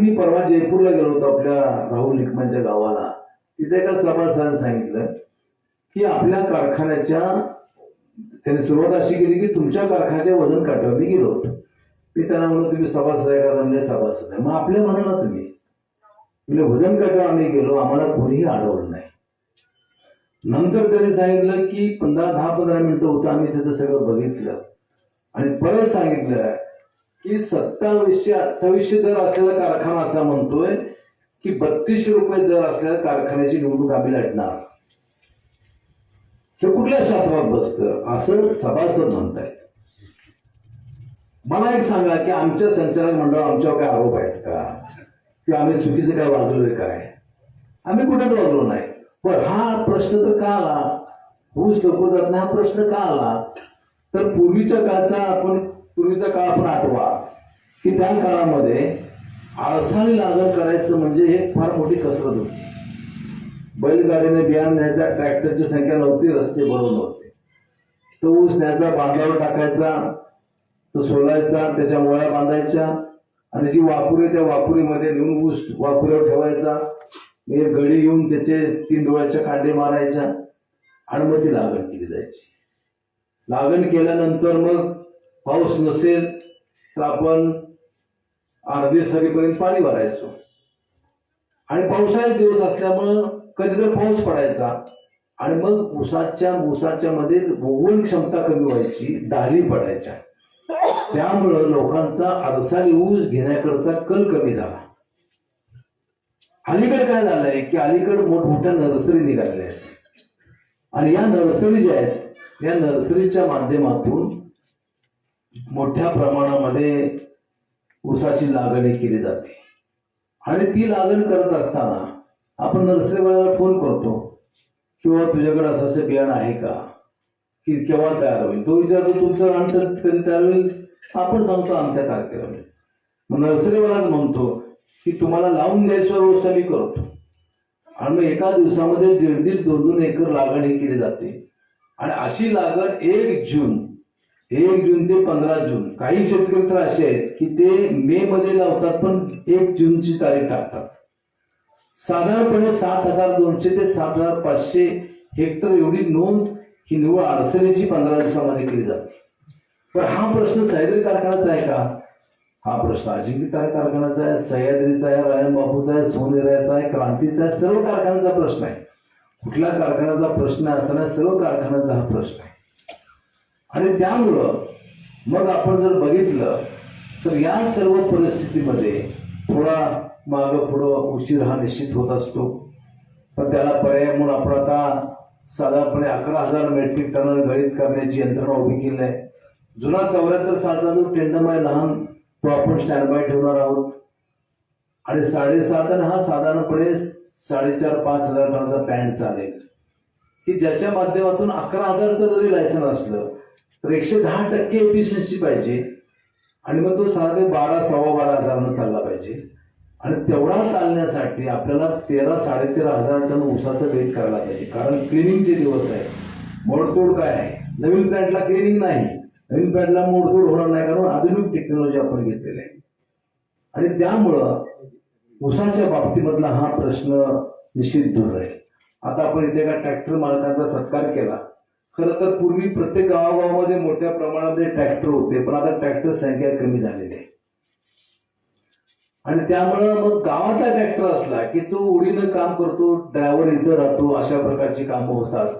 मी परवा जयपूरला गेलो होतो आपल्या राहुल निकमांच्या गावाला. तिथे एका सभासदाने सांगितलं की आपल्या कारखान्याच्या त्याने सुरुवात अशी केली की तुमच्या कारखान्याचे वजन काढवा मी गेलो होतो. मी त्यांना म्हणलो तुम्ही सभासद आहे का? म्हणले सभासद आहे. मग आपल्या म्हणा ना तुम्ही म्हणजे वजन काढवा आम्ही गेलो. आम्हाला कोणीही अडवलं नाही. नंतर त्याने सांगितलं की पंधरा दहा पंधरा मिनिटं होतं. आम्ही तिथं सगळं बघितलं. आणि परत सांगितलं की सत्तावीसशे अठ्ठावीसशे दर असलेला कारखाना असा म्हणतोय की बत्तीसशे रुपये दर असलेल्या कारखान्याची निवडणूक आम्ही लढणार. हे कुठल्या शास्त्रात बसतं? असं सभासद म्हणतायत. मला एक सांगा की आमच्या संचालक मंडळ आमच्यावर काय आरोप आहेत का? किंवा आम्ही चुकीचं काय वागलोय काय? आम्ही कुठेच वागलो नाही? पण हा प्रश्न तर का आला? ऊस नाही हा प्रश्न का आला? तर पूर्वीच्या काळचा आपण पूर्वीचा काळ आपण आठवा की त्या काळामध्ये आळसाने लागण करायचं म्हणजे हे फार मोठी कसरत होती. बैलगाडीने बियाण न्यायचा ट्रॅक्टरची संख्या नव्हती रस्ते बरोबर नव्हते. तो ऊस न्यायचा बांधावर टाकायचा तो सोलायचा त्याच्या मुळ्या बांधायच्या आणि जी वाकुरी त्या वापुरीमध्ये नेऊन ऊस वाकुऱ्यावर ठेवायचा एक गडी येऊन त्याचे तीन डोळ्याच्या कांडे मारायच्या आणि मग ती लागण केली जायची. लागण केल्यानंतर मग पाऊस नसेल तर आपण अर्धी सरीपर्यंत पाणी भरायचो. आणि पावसाळ्यात दिवस असल्यामुळं कधीतर पाऊस पडायचा. आणि मग ऊसाच्या ऊसाच्या मध्ये भूगोल क्षमता कमी व्हायची डाली पडायच्या. त्यामुळं लोकांचा अडसाली ऊस घेण्याकडचा कल कमी झाला. अलीकडे काय झालंय की अलीकडे मोठमोठ्या नर्सरी निघालेल्या आहेत आणि या नर्सरी ज्या आहेत या नर्सरीच्या माध्यमातून मोठ्या प्रमाणामध्ये ऊसाची लागण केली जाते. आणि ती लागण करत असताना आपण नर्सरीवाल्याला फोन करतो किंवा तुझ्याकडे असं असं बियाणं आहे का? की केव्हा तयार होईल? तो विचारतो तुमचं रान कधी तयार होईल? आपण सांगतो आमच्या तारखेला. होईल मग नर्सरीवाला म्हणतो की तुम्हाला लावून द्यायची व्यवस्था मी करतो. आणि मग एका दिवसामध्ये दीड दीड दोन दोन एकर लागण ही केली जाते. आणि अशी लागण एक जून एक जून ते पंधरा जून. काही शेतकरी तर असे आहेत की ते मे मध्ये लावतात पण एक जूनची तारीख टाकतात. साधारणपणे सात हजार दोनशे ते सात हजार पाचशे हेक्टर एवढी नोंद ही निव्वळ अडचणीची पंधरा दिवसामध्ये केली जाते. पण हा प्रश्न सह्याद्री कारखान्याचा आहे का? हा प्रश्न अजिंक्य कारखान्याचा आहे सह्याद्रीचा आहे रायन बापूचा आहे सोनेराचा आहे क्रांतीचा आहे सर्व कारखान्याचा प्रश्न आहे. कुठल्या कारखान्याचा प्रश्न असताना सर्व कारखान्याचा हा प्रश्न आहे. आणि त्यामुळं मग आपण जर बघितलं तर या सर्व परिस्थितीमध्ये थोडा माग पुढं उशीर हा निश्चित होत असतो. पण त्याला पर्याय म्हणून आपण आता साधारणपणे अकरा हजार मेट्रिक टन गळीत करण्याची यंत्रणा उभी केली आहे. जुना चौऱ्याहत्तर सालचा जो टेंडम आहे लहान तो आपण स्टँड बाय ठेवणार आहोत. आणि साडेसात हा साधारणपणे साडेचार पाच हजार टनाचा पॅन्ट चालेल. की ज्याच्या माध्यमातून अकरा हजारचं जरी लायसन असलं तर एकशे दहा टक्के एफिशियन्सी पाहिजे. आणि मग तो साधारण बारा सव्वा बारा हजारानं चालला पाहिजे. आणि तेवढा चालण्यासाठी आपल्याला तेरा साडेतेरा हजार टन ऊसाचं वेट करायला पाहिजे. कारण क्लिनिंगचे दिवस आहे मोडतोड काय आहे? नवीन प्लॅन्टला क्लिनिंग नाही. नवीन प्लॅन्टला मोडतोड होणार नाही कारण आधुनिक टेक्नॉलॉजी आपण घेतलेली आहे आणि त्यामुळं ऊसाच्या बाबतीमधला हा प्रश्न निश्चित दूर राहील. आता आपण इथे एका ट्रॅक्टर मालकांचा सत्कार केला. खरं तर पूर्वी प्रत्येक गावागावामध्ये मोठ्या प्रमाणामध्ये ट्रॅक्टर होते पण आता ट्रॅक्टर संख्या कमी झालेली आहे. आणि त्यामुळं मग गावातला ट्रॅक्टर असला की तो उडीनं काम करतो ड्रायव्हर इथं राहतो अशा प्रकारची कामं होतात.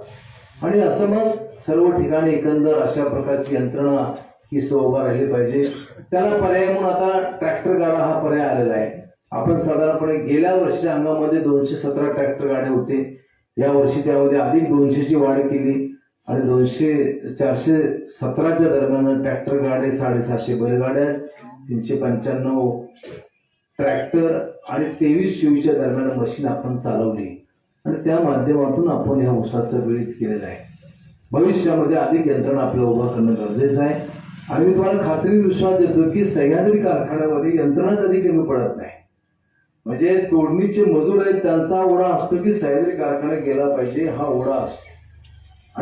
आणि असं मग सर्व ठिकाणी एकंदर अशा प्रकारची यंत्रणा ही उभा राहिली पाहिजे. त्याला पर्याय म्हणून आता ट्रॅक्टर गाडा हा पर्याय आलेला आहे. आपण साधारणपणे गेल्या वर्षीच्या अंगामध्ये दोनशे सतरा ट्रॅक्टर गाड्या होते. या वर्षी त्यामध्ये अधिक दोनशेची वाढ केली आणि दोनशे चारशे सतराच्या दरम्यान ट्रॅक्टर गाड्या साडेसातशे बैलगाड्या तीनशे पंच्याण्णव ट्रॅक्टर आणि तेवीस चोवीसच्या दरम्यान मशीन आपण चालवली. आणि त्या माध्यमातून आपण या उसाचं वेळीत केलेलं आहे. भविष्यामध्ये अधिक यंत्रणा आपल्याला उभा करणं गरजेचं आहे. आणि मी तुम्हाला खात्री विश्वास देतो की सह्याद्री कारखान्यामध्ये यंत्रणा कधी कमी पडत नाही. म्हणजे तोडणीचे मजूर आहेत त्यांचा ओढा असतो की सह्याद्री कारखाना गेला पाहिजे हा ओढा असतो.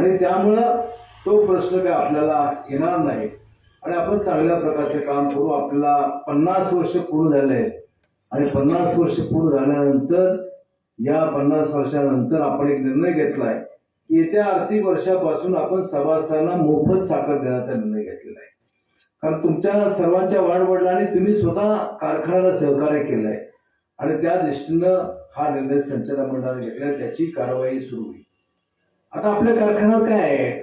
आणि त्यामुळं तो प्रश्न काय आपल्याला येणार नाही. आणि आपण चांगल्या प्रकारचे काम करू. आपल्याला पन्नास वर्ष पूर्ण झाले आहेत. आणि पन्नास वर्ष पूर्ण झाल्यानंतर या पन्नास वर्षानंतर आपण एक निर्णय घेतलाय की येत्या आर्थिक वर्षापासून आपण सभासदांना मोफत साखर देण्याचा निर्णय घेतलेला आहे. कारण तुमच्या सर्वांच्या वाढवडिलांनी तुम्ही स्वतः कारखान्याला सहकार्य केलंय. आणि त्या दृष्टीनं हा निर्णय संचालक मंडळाने घेतला त्याची कारवाई सुरू होईल. आता आपल्या कारखान्यावर काय आहे?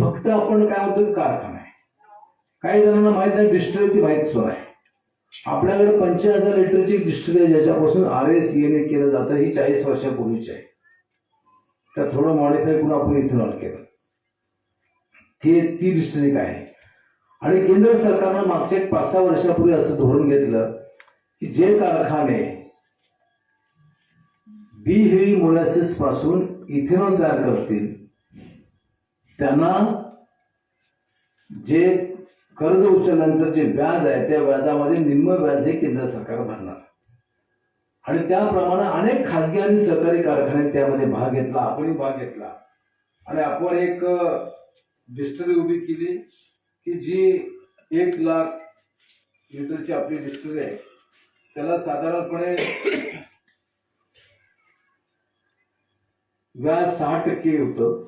फक्त आपण काय म्हणतो कारखाना आहे. काही जणांना माहीत नाही डिस्टिलरी ती माहीत सुद्धा आहे. आपल्याकडे पंचवीस हजार लिटरची डिस्टिलरी आहे ज्याच्यापासून आर एस एन केलं जातं ही चाळीस वर्षापूर्वीची आहे. तर थोडं मॉडिफाय करून आपण इथेनॉल केलं. ती ती डिस्टिलरी काय आहे. आणि केंद्र सरकारनं मागच्या एक पाच सहा वर्षापूर्वी असं धोरण घेतलं जे कारखाने बी हेवी मोलॅसिसपासून इथेनॉल तयार करतील त्यांना जे कर्ज उचलल्यानंतर जे व्याज आहे त्या व्याजामध्ये निम्म व्याज हे केंद्र सरकार भरणार. आणि त्याप्रमाणे अनेक खाजगी आणि सहकारी कारखान्यांनी त्यामध्ये भाग घेतला आपणही भाग घेतला. आणि आपण एक डिस्टरी उभी केली की जी एक लाख लिटरची आपली डिस्टरी आहे त्याला साधारणपणे व्याज सहा टक्के होतं.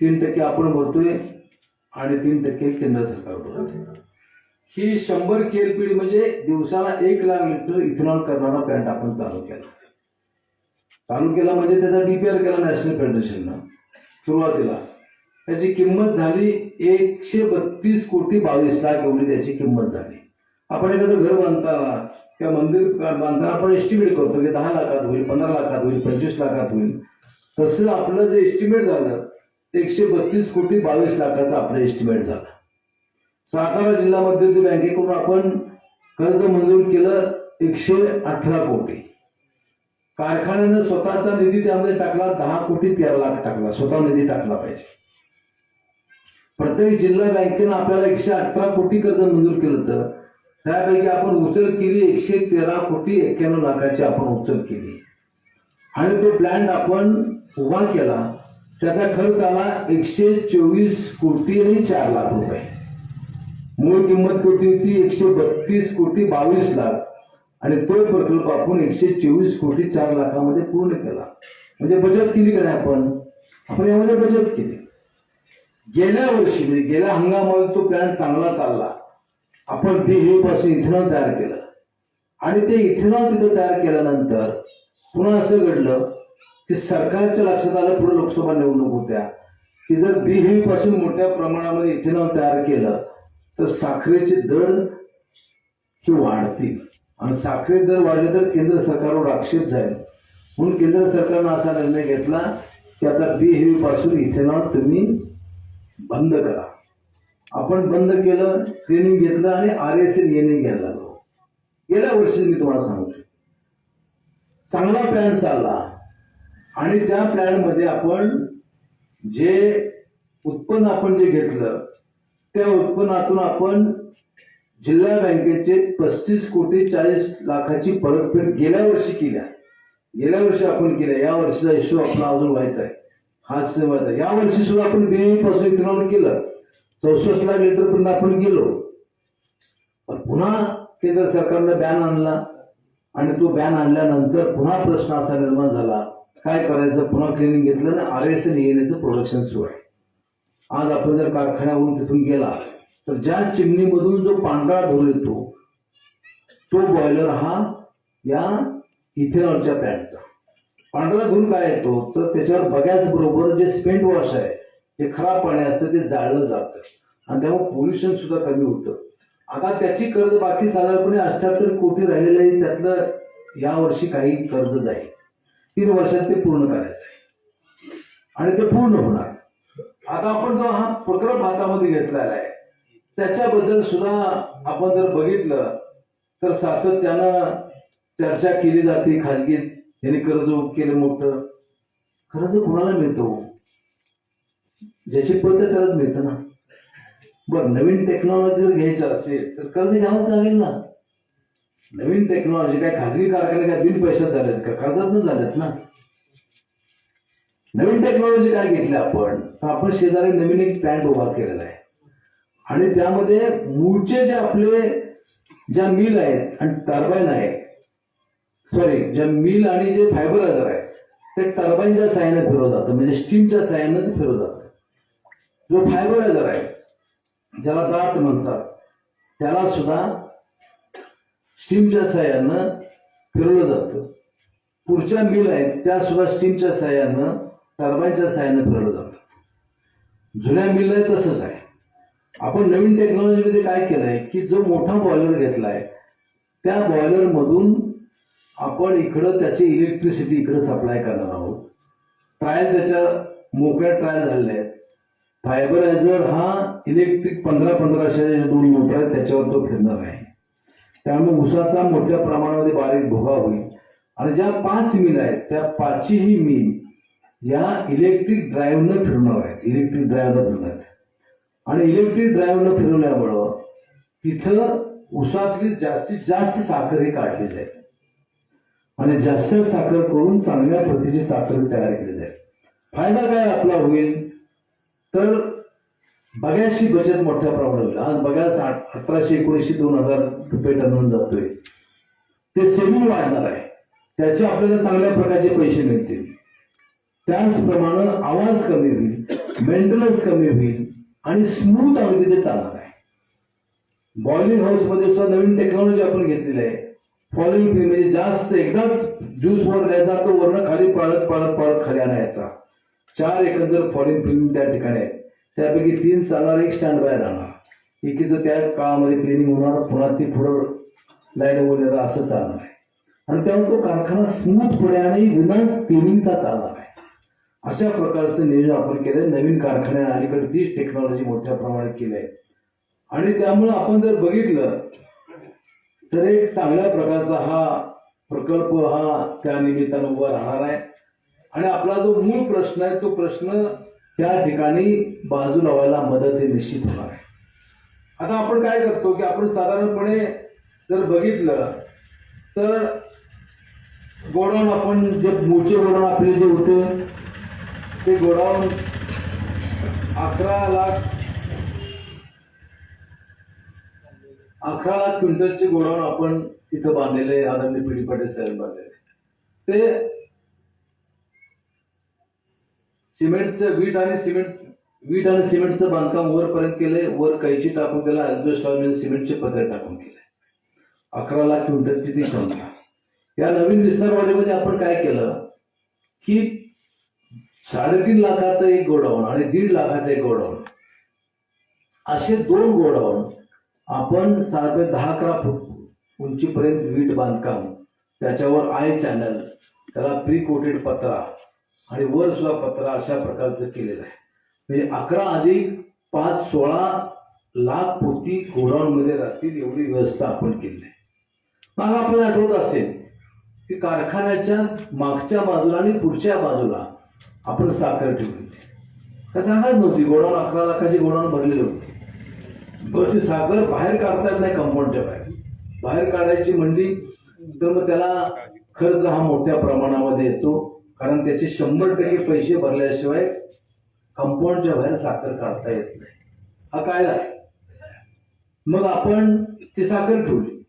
तीन टक्के आपण भरतोय आणि तीन टक्के केंद्र सरकार भरत ही शंभर केलपीडी म्हणजे दिवसाला एक लाख लिटर इथेनॉल करणारा प्लॅन्ट आपण चालू केला. चालू केला म्हणजे त्याचा डीपीआर केला नॅशनल फेडरेशननं सुरुवातीला. त्याची किंमत झाली एकशे बत्तीस कोटी बावीस लाख एवढी त्याची किंमत झाली. आपण एखादं घर बांधताना किंवा मंदिर बांधताना आपण एस्टिमेट करतो की दहा लाखात होईल पंधरा लाखात होईल पंचवीस लाखात होईल. तसं आपलं जे एस्टिमेट झालं एकशे बत्तीस कोटी बावीस लाखाचं आपलं एस्टिमेट झालं. सातारा जिल्हा मध्यवर्ती बँकेकडून आपण कर्ज मंजूर केलं एकशे अठरा कोटी. कारखान्यानं स्वतःचा निधी त्यामध्ये टाकला दहा कोटी तेरा लाख टाकला स्वतः निधी टाकला पाहिजे. प्रत्येक जिल्हा बँकेनं आपल्याला एकशे अठरा कोटी कर्ज मंजूर केलं तर त्यापैकी आपण उचल केली एकशे तेरा कोटी एक्क्याण्णव लाखाची आपण उचल केली. आणि तो प्लॅन आपण उभा केला त्याचा खर्च आला एकशे चोवीस कोटी आणि चार लाख रुपये. मूळ किंमत कोटी होती एकशे बत्तीस कोटी बावीस लाख. आणि तो प्रकल्प आपण एकशे चोवीस कोटी चार लाखामध्ये पूर्ण केला. म्हणजे बचत केली का नाही आपण? आपण यामध्ये बचत केली. गेल्या वर्षी म्हणजे गेल्या हंगामामध्ये तो प्लॅन चांगला चालला. आपण बी पासून इथेनॉल तयार केलं. आणि ते इथेनॉल तिथं तयार केल्यानंतर पुन्हा असं घडलं की सरकारच्या लक्षात आलं पुढे लोकसभा निवडणूक होत्या की जर बी पासून मोठ्या प्रमाणामध्ये इथेनॉल तयार केलं तर साखरेचे दर हे वाढतील. आणि साखरे दर वाढले तर केंद्र सरकारवर आक्षेप जाईल. म्हणून केंद्र सरकारनं असा निर्णय घेतला की आता बी पासून इथेनॉल तुम्ही बंद करा. आपण बंद केलं ट्रेनिंग घेतलं आणि आर एस एन एन घ्यायला लागलो. गेल्या वर्षी मी तुम्हाला सांगतो चांगला प्लॅन चालला. आणि त्या प्लॅनमध्ये आपण जे उत्पन्न आपण जे घेतलं त्या उत्पन्नातून आपण जिल्हा बँकेचे पस्तीस कोटी चाळीस लाखाची परतफेड गेल्या वर्षी केल्या. गेल्या वर्षी आपण केल्या. या वर्षीचा इश्यू आपला अजून व्हायचा आहे. हा व्हायचा या वर्षी सुद्धा आपण बीएमई पासून केलं. चौसष्ट ला लिटर पर्यंत आपण गेलो. पण पुन्हा केंद्र सरकारनं बॅन आणला आणि तो बॅन आणल्यानंतर पुन्हा प्रश्न असा निर्माण झाला काय करायचं? पुन्हा क्लिनिंग घेतलं आणि आर एस एन एनचं प्रोडक्शन सुरू आहे. आज आपण जर कारखान्यावरून तिथून गेला तर ज्या चिमणीमधून जो पांढरा धूर येतो तो बॉयलर हा या इथेनॉलच्या पॅनचा पांढरा धूर काय येतो? तर त्याच्यावर बघायच बरोबर जे स्पेंट वॉश आहे जे खराब पाणी असतं ते जाळलं जातं. आणि त्यामुळे पोल्युशन सुद्धा कमी होतं. आता त्याची कर्ज बाकी साधारणपणे अठ्याहत्तर कोटी राहिलेलं आहे त्यातलं या वर्षी काही कर्ज जाईल तीन वर्षात ते पूर्ण करायचं आहे. आणि ते पूर्ण होणार. आता आपण जो हा प्रकल्प हातामध्ये घेतलेला आहे त्याच्याबद्दल सुद्धा आपण जर बघितलं तर सातत्यानं चर्चा केली जाते. खाजगी यांनी कर्ज केलं मोठं. कर्ज कोणाला मिळतो हो? ज्याची पद्धत त्यालाच मिळतं ना. बरं नवीन टेक्नॉलॉजी जर घ्यायचं असेल तर कर्ज घ्यावंच लागेल ना. नवीन टेक्नॉलॉजी काय खाजगी कारखाने काय बिन पैशात झालेत का? कर्जात झालेत ना. नवीन टेक्नॉलॉजी काय घेतली आपण? तर आपण शेजारी नवीन एक प्लॅन्ट उभा केलेला आहे. आणि त्यामध्ये मूळचे जे आपले ज्या मिल आहेत आणि टर्बाईन आहे सॉरी ज्या मिल आणि जे फायबरायझर आहे ते टर्बाईनच्या साह्याने फिरवलं जातं. म्हणजे स्टीमच्या साह्याने ते जातं. जो फायबरायझर आहे ज्याला दाट म्हणतात त्याला सुद्धा स्टीमच्या सहाय्यानं फिरवलं जातं. पुढच्या मिल आहेत त्या सुद्धा स्टीमच्या सहाय्यानं टर्बाईनच्या सहाय्यानं फिरवलं जातं. जुन्या मिल आहे तसंच आहे. आपण नवीन टेक्नॉलॉजीमध्ये काय केलंय की जो मोठा बॉयलर घेतलाय त्या बॉयलर मधून आपण इकडं त्याची इलेक्ट्रिसिटी इकडं सप्लाय करणार आहोत. ट्रायल त्याच्या मोकळ्या ट्रायल झालेल्या आहेत. फायबरायझर हा इलेक्ट्रिक पंधरा पंधराशे दोन मोटर आहेत त्याच्यावर तो फिरणार आहे. त्यामुळे उसाचा मोठ्या प्रमाणामध्ये बारीक भोगा होईल. आणि ज्या पाच मिल आहेत त्या पाचही मिल या इलेक्ट्रिक ड्राईव्हनं फिरणार आहेत. इलेक्ट्रिक ड्राईव्हनं फिरणार आहेत. आणि इलेक्ट्रिक ड्राईव्हनं फिरवल्यामुळं तिथं उसातली जास्तीत जास्त साखर ही काढली जाईल. आणि जास्त साखर करून चांगल्या प्रतीची साखर तयार केली जाईल. फायदा काय आपला होईल? तर बघ्याची बचत मोठ्या प्रमाणात होईल. आज बघ्यास आठ- अठराशे एकोणीसशे दोन हजार रुपये टनवून जातोय. ते सेविंग वाढणार आहे. त्याचे आपल्याला चांगल्या प्रकारचे पैसे मिळतील. त्याचप्रमाणे आवाज कमी होईल मेंटेनन्स कमी होईल आणि स्मूथ अगदी ते चालणार आहे. बॉइलिंग हाऊसमध्ये सुद्धा नवीन टेक्नॉलॉजी आपण घेतलेली आहे. फॉलिंग म्हणजे जास्त एकदाच ज्यूस वर द्यायचा तो वरण खाली पळत पळत पळत खाली आणायचा. चार एकंदर फॉलिंग फिल्म त्या ठिकाणी आहे त्यापैकी तीन चालणार एक स्टँड बाय राहणार. एकीचं त्या काळामध्ये क्लिनिंग होणार पुन्हा ती पुढं लाईन वगैरे असं चालणार आहे. आणि त्यामुळे तो कारखाना स्मूथपणे आणि विना क्लिनिंगचा चालणार आहे. अशा प्रकारचं नियोजन आपण केलंय. नवीन कारखान्या अलीकडे तीच टेक्नॉलॉजी मोठ्या प्रमाणात केली आहे आणि त्यामुळं आपण जर बघितलं तर एक चांगल्या प्रकारचा हा प्रकल्प हा त्या निमित्तानं उभा राहणार आहे. आणि आपला जो मूळ प्रश्न आहे तो प्रश्न त्या ठिकाणी बाजू लावायला मदत हे निश्चित होणार. आहे आता आपण काय करतो की आपण साधारणपणे जर बघितलं तर गोडाऊन आपण जे मूळचे गोडाऊन आपले जे होते ते गोडाऊन अकरा लाख अकरा लाख क्विंटलचे गोडाऊन आपण तिथं बांधलेले आदरणीय पिढी पाटील साहेब बांधलेले. ते सिमेंटचं वीट आणि सिमेंट वीट आणि सिमेंटचं बांधकाम वरपर्यंत केलंय. वर कैची टाकून त्याला ऍल्बेस्ट म्हणजे सिमेंटचे पत्रे टाकून केले अकरा लाख क्विंटलची ती क्षमता या नवीन विस्तारवाडीमध्ये आपण काय केलं? की साडेतीन लाखाचं एक गोडाऊन आणि दीड लाखाचं एक गोडाऊन. असे दोन गोडाऊन आपण साधारण दहा अकरा फूट उंचीपर्यंत वीट बांधकाम त्याच्यावर आय चॅनल त्याला प्री कोटेड पत्रा आणि वर सुद्धा पत्रा अशा प्रकारचं केलेलं आहे. म्हणजे अकरा अधिक पाच सोळा लाख पोती गोडाऊन मध्ये राहतील एवढी व्यवस्था आपण केली आहे मग आपल्याला आठवत असेल की कारखान्याच्या मागच्या बाजूला आणि पुढच्या बाजूला आपण साखर ठेवली होती. त्या जागाच नव्हती? गोडाऊन अकरा लाखाची गोडाऊन भरलेली होती. बस ती साखर बाहेर काढता येत नाही कंपाऊंडच्या बाहेर. बाहेर काढायची म्हणली तर मग त्याला खर्च हा मोठ्या प्रमाणामध्ये येतो. कारण त्याचे शंभर टक्के पैसे भरल्याशिवाय कंपाऊंडच्या बाहेर साखर काढता येत नाही. हा कायदा आहे मग आपण ती साखर ठेवली.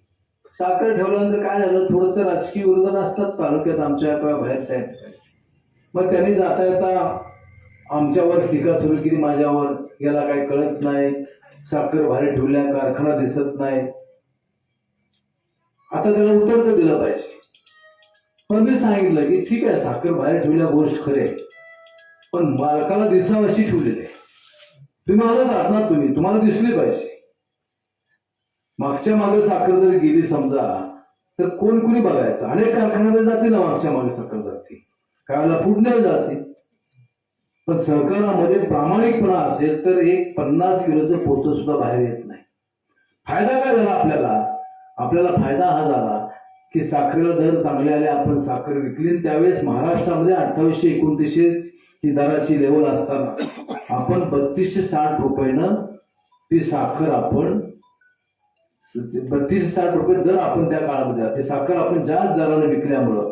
साखर ठेवल्यानंतर काय झालं? थोडं तर राजकीय विरोधक असतात तालुक्यात आमच्या किंवा बाहेर त्या मग त्यांनी जाता येता आमच्यावर टीका सुरू केली माझ्यावर. याला काही कळत नाही. साखर बाहेर ठेवल्या कारखाना दिसत नाही. आता त्याला उत्तर तर दिलं पाहिजे. पण मी सांगितलं की ठीक आहे साखर बाहेर ठेवल्या गोष्ट खरे. पण मालकाला दिसावं अशी ठेवलेली आहे. तुम्ही आलाच आहात तुम्ही? तुम्हाला दिसली पाहिजे. मागच्या मागे साखर जर गेली समजा तर कोण कोणी बघायचं? अनेक कारखान्यात जाते ना मागच्या मागे साखर जाते कायला पुढण्याला जाते पण सहकारामध्ये प्रामाणिकपणा असेल तर एक पन्नास किलोचं पोतं सुद्धा बाहेर येत नाही. फायदा काय झाला आपल्याला? आपल्याला फायदा हा झाला की साखरेला दर चांगले आले आपण साखर विकली त्यावेळेस महाराष्ट्रामध्ये अठ्ठावीसशे एकोणतीसशे ही दराची लेवल असताना आपण बत्तीसशे साठ रुपयानं ती साखर आपण बत्तीसशे साठ रुपये दर आपण त्या काळामध्ये ते साखर आपण जास्त दराने विकल्यामुळं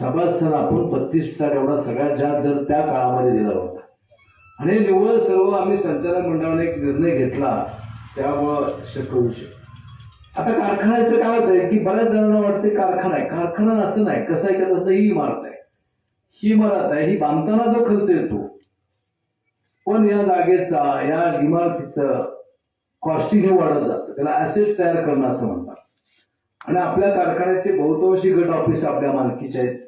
सभास्थान आपण बत्तीस साठ एवढा सगळ्यात जास्त दर त्या काळामध्ये दिला होता. आणि निव्वळ सर्व आम्ही संचालक मंडळाने एक निर्णय घेतला त्यामुळं शक्य होऊ शकतो. आता कारखान्याचं काय होतंय की बऱ्याच जणांना वाटते कारखाना आहे. कारखाना असं नाही. कसं आहे का ही इमारत आहे. ही इमारत आहे. ही बांधताना जो खर्च येतो पण या जागेचा या इमारतीचं कॉस्टिंग हे वाढत जातं. त्याला ऍसेट तयार करणं असं म्हणतात. आणि आपल्या कारखान्याचे बहुतांशी गट ऑफिस आपल्या मालकीचे आहेत.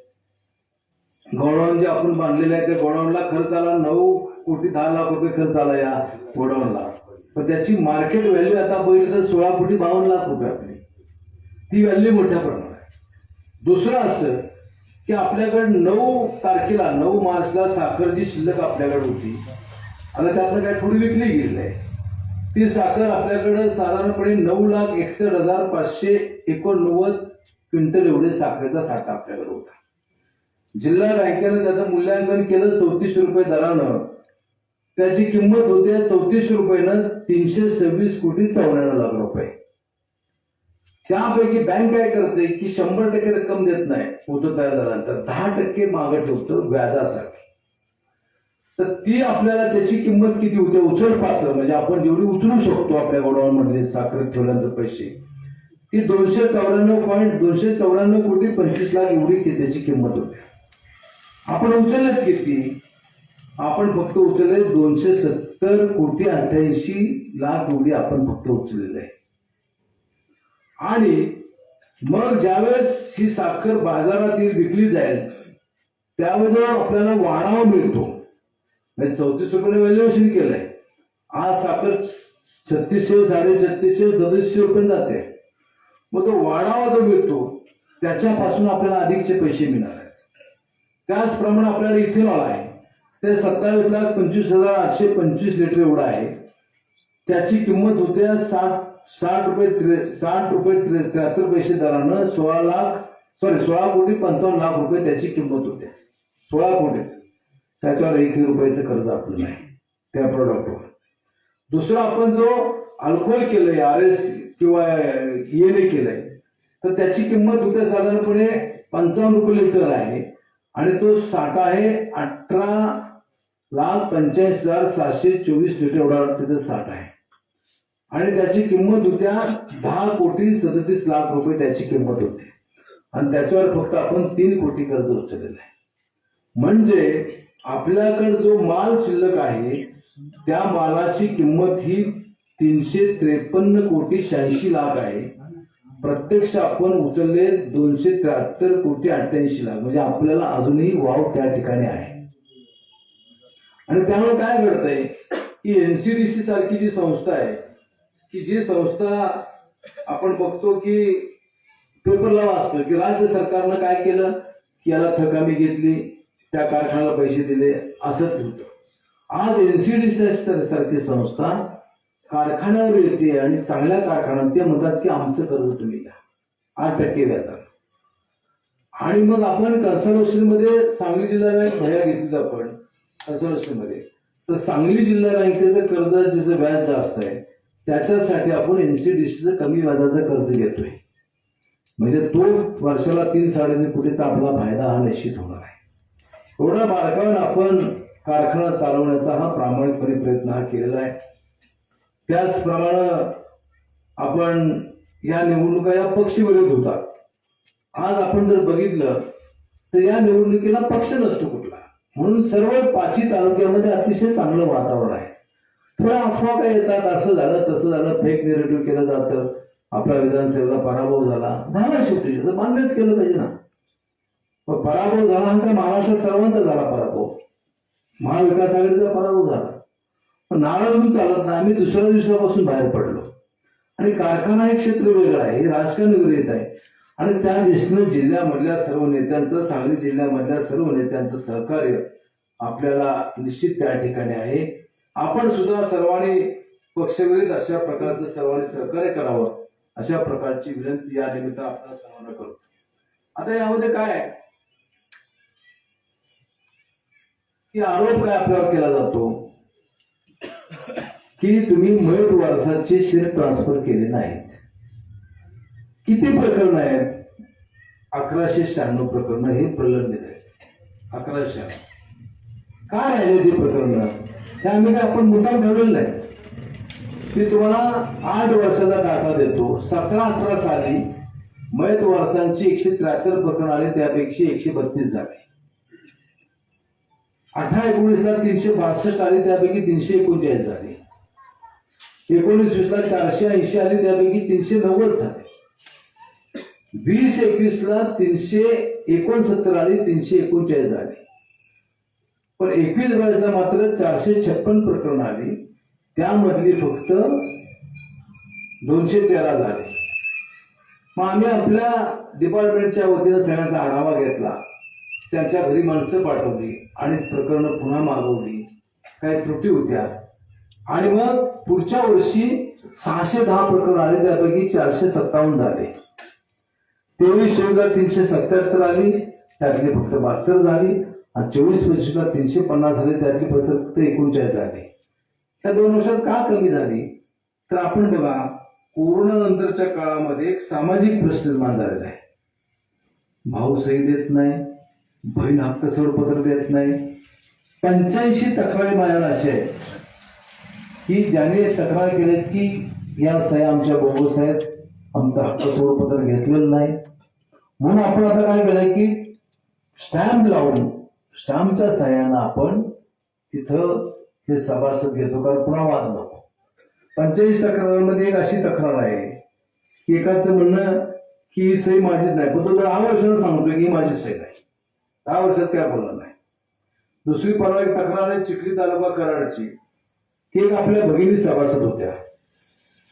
गोडाऊन जे आपण बांधलेले आहे त्या गोडाऊनला खर्च आला नऊ कोटी दहा लाख रुपये खर्च आला या गोडाऊनला. पण त्याची मार्केट व्हॅल्यू आता बघितलं तर सोळा कोटी बावन्न लाख रुपये आपली. ती व्हॅल्यू मोठ्या प्रमाणात आहे. दुसरं असं की आपल्याकडे नऊ तारखेला नऊ मार्चला साखर जी शिल्लक आपल्याकडे होती. आता त्यातनं काय थोडी विकली गेली आहे. ती साखर आपल्याकडे साधारणपणे नऊ लाख एकसष्ट हजार पाचशे एकोणनव्वद क्विंटल एवढे साखरेचा साठा आपल्याकडे होता. जिल्हा बँकेनं त्याचं मूल्यांकन केलं चौतीसशे रुपये दरानं. त्याची किंमत होते चौतीसशे रुपयानं तीनशे सव्वीस कोटी चौऱ्याण्णव लाख रुपये. त्यापैकी बँक काय करते की शंभर टक्के रक्कम देत नाही होतं तयार झाल्यानंतर. दहा टक्के मागं ठेवतो व्याजासाठी. तर ती आपल्याला त्याची किंमत किती होते? उचल पात्र. म्हणजे आपण जेवढी उचलू शकतो आपल्या गोडाऊन साखर ठेवल्यानंतर पैसे ती दोनशे चौऱ्याण्णव पॉईंट दोनशे चौऱ्याण्णव कोटी पंचवीस लाख एवढी त्याची किंमत होते. आपण उचलत किती? आपण फक्त उचलले दोनशे सत्तर कोटी अठ्ठ्याऐंशी लाख एवढी आपण फक्त उचललेलं आहे. आणि मग ज्यावेळेस ही साखर बाजारात येईल विकली जाईल त्यावेळेस आपल्याला वाढावा मिळतो. म्हणजे चौतीस रुपयाने व्हॅल्युएशन केलंय. आज साखर छत्तीसशे साडे छत्तीसशे सदतीसशे रुपये जाते. मग तो वाढावा जो मिळतो त्याच्यापासून आपल्याला अधिकचे पैसे मिळणार आहेत. त्याचप्रमाणे आपल्याला इथेनॉल आहे. ते सत्तावीस लाख पंचवीस हजार आठशे पंचवीस लिटर एवढं आहे. त्याची किंमत होते साठ साठ रुपये साठ रुपये त्र्याहत्तर पैसे दरानं सोळा लाख सॉरी सोळा कोटी पंचावन्न लाख रुपये त्याची किंमत होते. सोळा कोटी. त्याच्यावर एक रुपयाचं कर्ज आपलं नाही. त्या प्रॉडक्टवर दुसरं आपण जो अल्कोहोल केलंय आर एस किंवा इएनए केलंय तर त्याची किंमत होत्या साधारणपणे पंचावन्न रुपये लिटर आहे. आणि तो साठा आहे अठरा लाख पंच्याऐंशी हजार सातशे चोवीस लिटर एवढा तिथे साठ आहे. आणि त्याची किंमत होत्या दहा कोटी सदतीस लाख रुपये त्याची किंमत होती. आणि त्याच्यावर फक्त आपण तीन कोटी कर्ज उचललेलं आहे. म्हणजे आपल्याकडे जो माल शिल्लक आहे त्या मालाची किंमत ही तीनशे त्रेपन्न कोटी शहाऐंशी लाख आहे. प्रत्यक्ष आपण उचलले दोनशे त्र्याहत्तर कोटी अठ्ठ्याऐंशी लाख. म्हणजे आपल्याला अजूनही वाव त्या ठिकाणी आहे. आणि त्यामुळे काय घडतंय? की एनसीडीसी सारखी जी संस्था आहे की जी संस्था आपण बघतो की पेपरला वाचतो की राज्य सरकारनं काय केलं? की याला थकामी घेतली त्या कारखान्याला पैसे दिले असंच होतं. आज एनसीडीसी सारखी संस्था कारखान्यावर येते आणि चांगल्या कारखान्यात ते म्हणतात की आमचं कर्ज तुम्ही घ्या. आठ टक्के व्याजा. आणि मग आपण कन्सर्वेशनमध्ये सांगली जिल्हा भया घेतली आपण. मध्ये तर सांगली जिल्हा बँकेचं कर्ज ज्याचं व्याज जास्त आहे त्याच्यासाठी आपण एनसीडीसीचं कमी व्याजाचं कर्ज घेतोय. म्हणजे तो वर्षाला तीन साडेतीन कोटीचा आपला फायदा हा निश्चित होणार आहे. एवढा बारकावून आपण कारखाना चालवण्याचा हा प्रामाणिकपणे प्रयत्न हा केलेला आहे. त्याचप्रमाणे आपण या निवडणुका या पक्षविरोध होतात. आज आपण जर बघितलं तर या निवडणुकीला पक्ष नसतो कुठे? म्हणून सर्व पाचवी तालुक्यामध्ये अतिशय चांगलं वातावरण आहे. थोड्या अफवा काय येतात असं झालं तसं झालं फेक निरेटिव्ह केलं जातं. आपल्या विधानसभेला पराभव झाला. झाला शेवटी. मान्यच केलं पाहिजे ना. पण पराभव झाला हा काय महाराष्ट्रात सर्वांचा झाला पराभव. महाविकास आघाडीचा पराभव झाला. पण नाराज होऊन चालत नाही. आम्ही दुसऱ्या दिवसापासून बाहेर पडलो. आणि कारखाना हे क्षेत्र वेगळं आहे. हे राजकारण वेगळं येत आहे. आणि त्या दिशेनं जिल्ह्यामधल्या सर्व नेत्यांचं सांगली जिल्ह्यामधल्या सर्व नेत्यांचं सहकार्य आपल्याला निश्चित त्या ठिकाणी आहे. आपण सुद्धा सर्वांनी पक्षविरोध अशा प्रकारचं सर्वांनी सहकार्य करावं अशा प्रकारची विनंती या निमित्त आपल्या सर्वांना करतो. आता यामध्ये काय की आरोप काय आपल्यावर केला जातो? की तुम्ही मयूर वारसाचे शेअर ट्रान्सफर केले नाही. किती प्रकरण आहेत? अकराशे शहाण्णव प्रकरण हे प्रलंबित आहेत. अकराशे शहाण्णव. काय राहिले ते प्रकरण? ते आम्ही काय आपण मुद्दाम ठरवलेलं नाही. मी तुम्हाला आठ वर्षाचा डाटा देतो. सतरा अठरा साली मयत वारसांची एकशे त्र्याहत्तर प्रकरण आले त्यापैकी एकशे बत्तीस झाले. अठरा एकोणीसला तीनशे बासष्ट आले त्यापैकी तीनशे एकोणचाळीस झाले. एकोणीस वीसला चारशे ऐंशी आले त्यापैकी तीनशे नव्वद झाले. वीस एकवीसला तीनशे एकोणसत्तर आली तीनशे एकोणचाळीस आली पण एकवीस बावीसला मात्र चारशे छप्पन प्रकरण आली. त्यामधली फक्त दोनशे तेरा झाले. मग आम्ही आपल्या डिपार्टमेंटच्या वतीनं सगळ्यांचा आढावा घेतला. त्यांच्या घरी माणसं पाठवली आणि प्रकरणं पुन्हा मागवली. काही त्रुटी होत्या. आणि मग पुढच्या वर्षी सहाशे दहा प्रकरण आले त्यापैकी चारशे सत्तावन्न झाले. तेवीस चोवीसला तीनशे सत्याहत्तर आली त्यातली फक्त बहात्तर झाली. आणि चोवीस पंचवीसला तीनशे पन्नास झाले त्यातली फक्त एकोणचाळीस झाली. त्या दोन वर्षात का कमी झाली? तर आपण बघा कोरोना नंतरच्या काळामध्ये एक सामाजिक प्रश्न निर्माण झालेला आहे. भाऊ सही देत नाही बहीण हक्क सोडपत्र देत नाही. पंच्याऐंशी तक्रारी माझ्या अशा आहेत. की ज्याने तक्रार केली की या सह्या आमच्या बोगस आहेत आमचा हक्क सोडपत्र घेतलेलं नाही. म्हणून आपण आता काय केलंय की स्टॅम्प लावून स्टॅम्पच्या सहाय्यानं आपण तिथं हे सभासद घेतो कारण पुन्हा वाद नको. पंचेचाळीस तक्रारांमध्ये एक अशी तक्रार आहे की एकाचं म्हणणं की ही सही माझीच नाही. पण तो दहा वर्षानं सांगतोय की ही माझी सही नाही. दहा वर्षात काय बोलणार नाही. दुसरी परवा एक तक्रार आहे चिखली तालुका कराडची. की एक आपल्या भगिनी सभासद होत्या.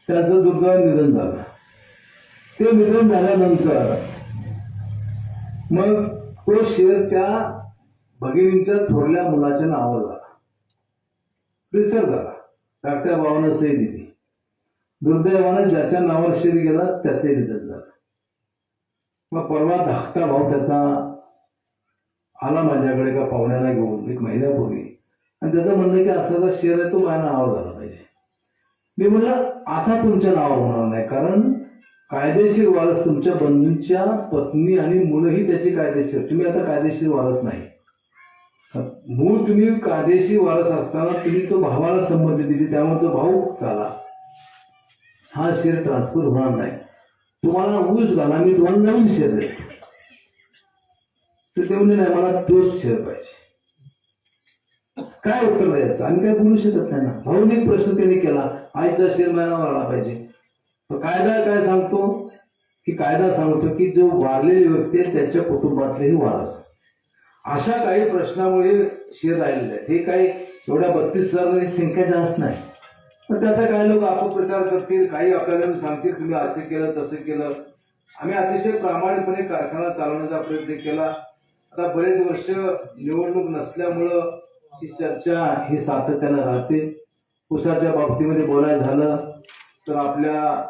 त्यांचं दुर्गा निधन झालं. ते निधन झाल्यानंतर मग तो शेर त्या भगिनींच्या थोरल्या मुलाच्या नावावर झाला. रिसर झाला. धाकट्या भावानं सही दिली. दुर्दैवानं ज्याच्या नावावर शेअर गेला त्याचंही निधन झालं. मग परवा धाकटा भाऊ त्याचा आला माझ्याकडे का पाहुण्याला घेऊन एक महिन्यापूर्वी आणि त्याचं म्हणणं की असा शेर आहे तो माझ्या नावावर झाला पाहिजे. मी म्हटलं आता तुमच्या नावावर होणार नाही कारण कायदेशीर वारस तुमच्या बंधूंच्या पत्नी आणि मुलंही त्याची कायदेशीर. तुम्ही आता कायदेशीर वारस नाही. मूळ तुम्ही कायदेशीर वारस असताना तुम्ही तो भावाला संमती दिली त्यामुळे तो भाऊ झाला. हा शेअर ट्रान्सफर होणार नाही. तुम्हाला ऊस घाला मी तुम्हाला नवीन शेअर देतो. तर ते म्हणजे नाही मला तोच शेअर पाहिजे. काय उत्तर द्यायचं? आम्ही काय बोलू शकत नाही ना. भाऊ प्रश्न त्यांनी केला आईचा शेअर मला वाढला पाहिजे. कायदा काय सांगतो? की कायदा सांगतो की जो वारलेली व्यक्ती आहे त्याच्या कुटुंबातलेही वारस अशा काही प्रश्नामुळे शेअर राहिलेले आहेत. हे काही एवढ्या बत्तीस हजार संख्या जास्त नाही. पण त्याचा काही लोक अपप्रचार करतील काही आपल्याला सांगतील तुम्ही असं केलं तसं केलं. आम्ही अतिशय प्रामाणिकपणे कारखाना चालवण्याचा प्रयत्न केला. आता बरेच वर्ष निवडणूक नसल्यामुळं ही चर्चा ही सातत्यानं राहते. उसाच्या बाबतीमध्ये बोलायचं झालं तर आपल्या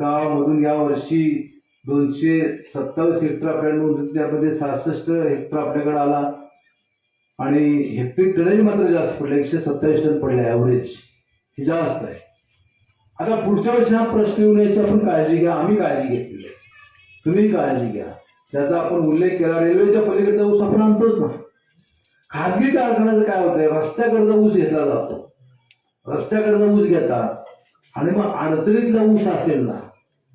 गावामधून या वर्षी दोनशे सत्तावीस हेक्टर आपल्याला नोंदली त्यामध्ये सहासष्ट हेक्टर आपल्याकडे आला. आणि हेक्टरी टनेज मात्र जास्त पडले. एकशे सत्तावीस टन पडले ॲव्हरेज हे जास्त आहे. आता पुढच्या वर्षी हा प्रश्न येऊ नयेची आपण काळजी घ्या. आम्ही काळजी घेतलेली आहे. तुम्ही काळजी घ्या. त्याचा आपण उल्लेख केला. रेल्वेच्या पलीकडचा ऊस आपण आणतोच ना. खाजगी कारखान्याचं काय होतंय? रस्त्याकडचा ऊस घेतला जातो. रस्त्याकडचा ऊस घेतात. आणि मग अडचणीतला ऊस असेल ना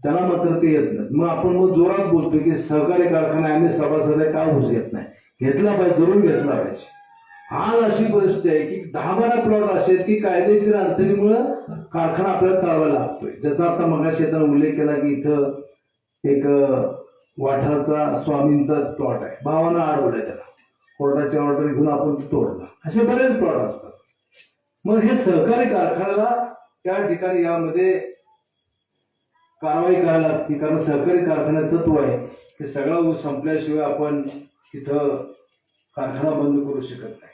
त्याला मात्र ते येत नाही. मग आपण मग जोरात बोलतो की सहकारी कारखाना आम्ही सभासद आहे का ऊस घेत नाही. घेतला पाहिजे जरूर घेतला पाहिजे. आज अशी परिस्थिती आहे की दहा बारा प्लॉट असे आहेत की कायदेशीर अडचणीमुळं कारखाना आपल्याला चालवायला लागतोय. ज्याचा आता मग आता उल्लेख केला की इथं एक वाठाराचा वाठारचा स्वामींचा प्लॉट आहे. भावानं अडवलाय आहे त्याला. कोर्टाच्या ऑर्डर घेऊन आपण तोडला. असे बरेच प्लॉट असतात. मग हे सहकारी कारखान्याला त्या ठिकाणी यामध्ये कारवाई करायला लागते कारण सहकारी कारखान्यात तत्व आहे. की सगळा ऊस संपल्याशिवाय आपण तिथं कारखाना बंद करू शकत नाही.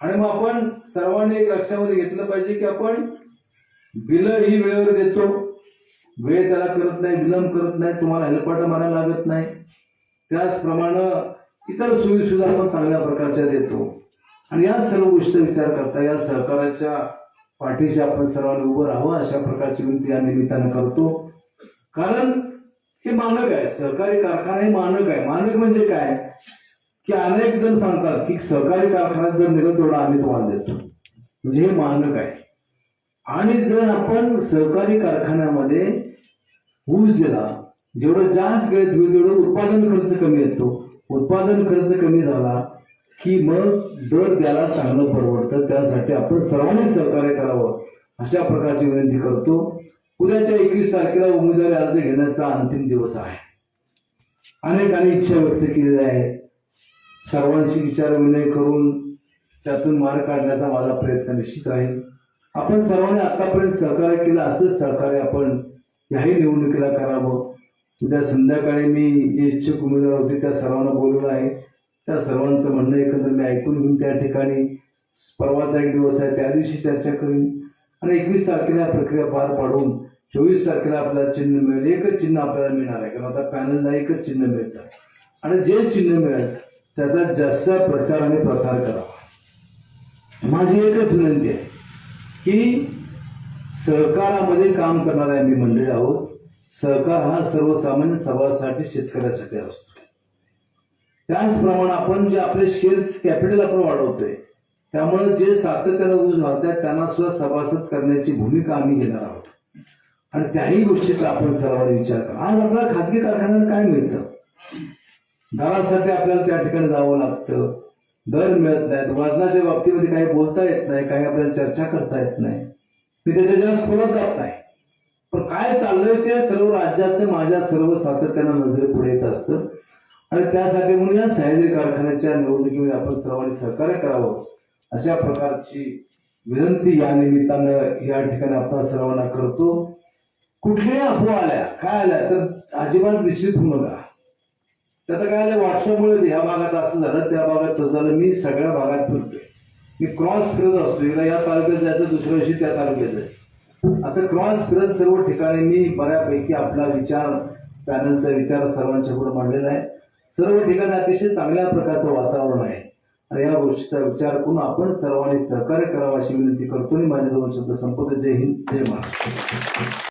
आणि मग आपण सर्वांनी एक लक्षामध्ये घेतलं पाहिजे की आपण बिलं ही वेळेवर देतो. वेळ त्याला करत नाही विलंब करत नाही तुम्हाला हेलपाटा मारायला लागत नाही. त्याचप्रमाणे इतर सोयीसुविधा आपण चांगल्या प्रकारच्या देतो. आणि या सर्व गोष्टीचा विचार करता या सहकाराच्या पाठीशी आपण सर्वांनी उभं राहावं अशा प्रकारची विनंती या निमित्तानं करतो. कारण हे मानक आहे सहकारी कारखाना हे मानक आहे. मानक म्हणजे काय? की अनेक जण सांगतात की सहकारी कारखान्यात जर निघत तेवढा आम्ही तुम्हाला देतो. म्हणजे हे मानक आहे. आणि जर आपण सहकारी कारखान्यामध्ये ऊस दिला जेवढं जास्त घेत होईल तेवढं उत्पादन खर्च कमी येतो. उत्पादन खर्च कमी झाला की मग दर द्यायला चांगलं परवडतं त्यासाठी आपण सर्वांनी सहकार्य करावं अशा प्रकारची विनंती करतो. उद्याच्या एकवीस तारखेला उमेदवारी अर्ज घेण्याचा अंतिम दिवस आहे. अनेकांनी इच्छा व्यक्त केलेली आहे. सर्वांशी विचारविनय करून त्यातून मार्ग काढण्याचा माझा प्रयत्न निश्चित राहील. आपण सर्वांनी आतापर्यंत सहकार्य केलं असंच सहकार्य आपण याही निवडणुकीला करावं. उद्या संध्याकाळी मी जे इच्छुक उमेदवार होते त्या सर्वांना बोलवलं आहे. त्या सर्वांचं म्हणणं एकंदर मी ऐकून घेऊन त्या ठिकाणी परवाचा एक दिवस आहे त्या दिवशी चर्चा करीन. आणि एकवीस तारखेला प्रक्रिया पार पाडून चोवीस तारखेला आपल्याला चिन्ह मिळेल एकच चिन्ह आपल्याला मिळणार आहे. कारण आता पॅनलला एकच चिन्ह मिळतं. आणि जे चिन्ह मिळेल त्याचा जास्त प्रचार आणि प्रसार करावा. माझी एकच विनंती आहे की सहकारामध्ये काम करणाऱ्या आम्ही मंडळी आहोत. सहकार हा सर्वसामान्य सभासाठी शेतकऱ्यासाठी असतो. त्याचप्रमाणे आपण जे आपले शेअर्स कॅपिटल आपण वाढवतोय त्यामुळे जे सातत्यानं ऊस घालतायत त्यांना सुद्धा सभासद करण्याची भूमिका आम्ही घेणार आहोत. आणि त्याही गोष्टीचा आपण सर्वांनी विचार करा. आज आपल्याला खाजगी कारखान्यात काय मिळतं? दरासाठी आपल्याला त्या ठिकाणी जावं लागतं. दर मिळत नाहीत. वजनाच्या बाबतीमध्ये काही बोलता येत नाही काही आपल्याला चर्चा करता येत नाही. मी त्याच्या जास्त खोलत जात नाही. पण काय चाललंय ते सर्व राज्याचं माझ्या सर्व सातत्यानं नजरे पुढे येत असतं. आणि त्यासाठी म्हणून या सह्याद्री कारखान्याच्या निवडणुकीमध्ये आपण सर्वांनी सहकार्य करावं अशा प्रकारची विनंती या निमित्तानं या ठिकाणी आपण सर्वांना करतो. कुठल्याही अफवा आल्या काय आल्या तर अजिबात निश्चित होऊ नका. त्याचं काय आलं व्हॉट्सअपमुळे या भागात असं झालं त्या भागात तसं झालं मी सगळ्या भागात फिरतोय. मी क्रॉस फिरत असतो एकदा या तालुक्यात जायचं दुसऱ्या दिवशी त्या तालुक्यात जायचं. असं क्रॉस फिरत सर्व ठिकाणी मी बऱ्यापैकी आपला विचार पॅनलचा विचार सर्वांच्या पुढे मांडलेला आहे. सर्व ठिकाणी अतिशय चांगल्या प्रकारचं वातावरण आहे. आणि या गोष्टीचा विचार करून आपण सर्वांनी सहकार्य करावा अशी विनंती करतो आणि माझे दोन शब्द संपत जय हिंद. जय महाराष्ट्र.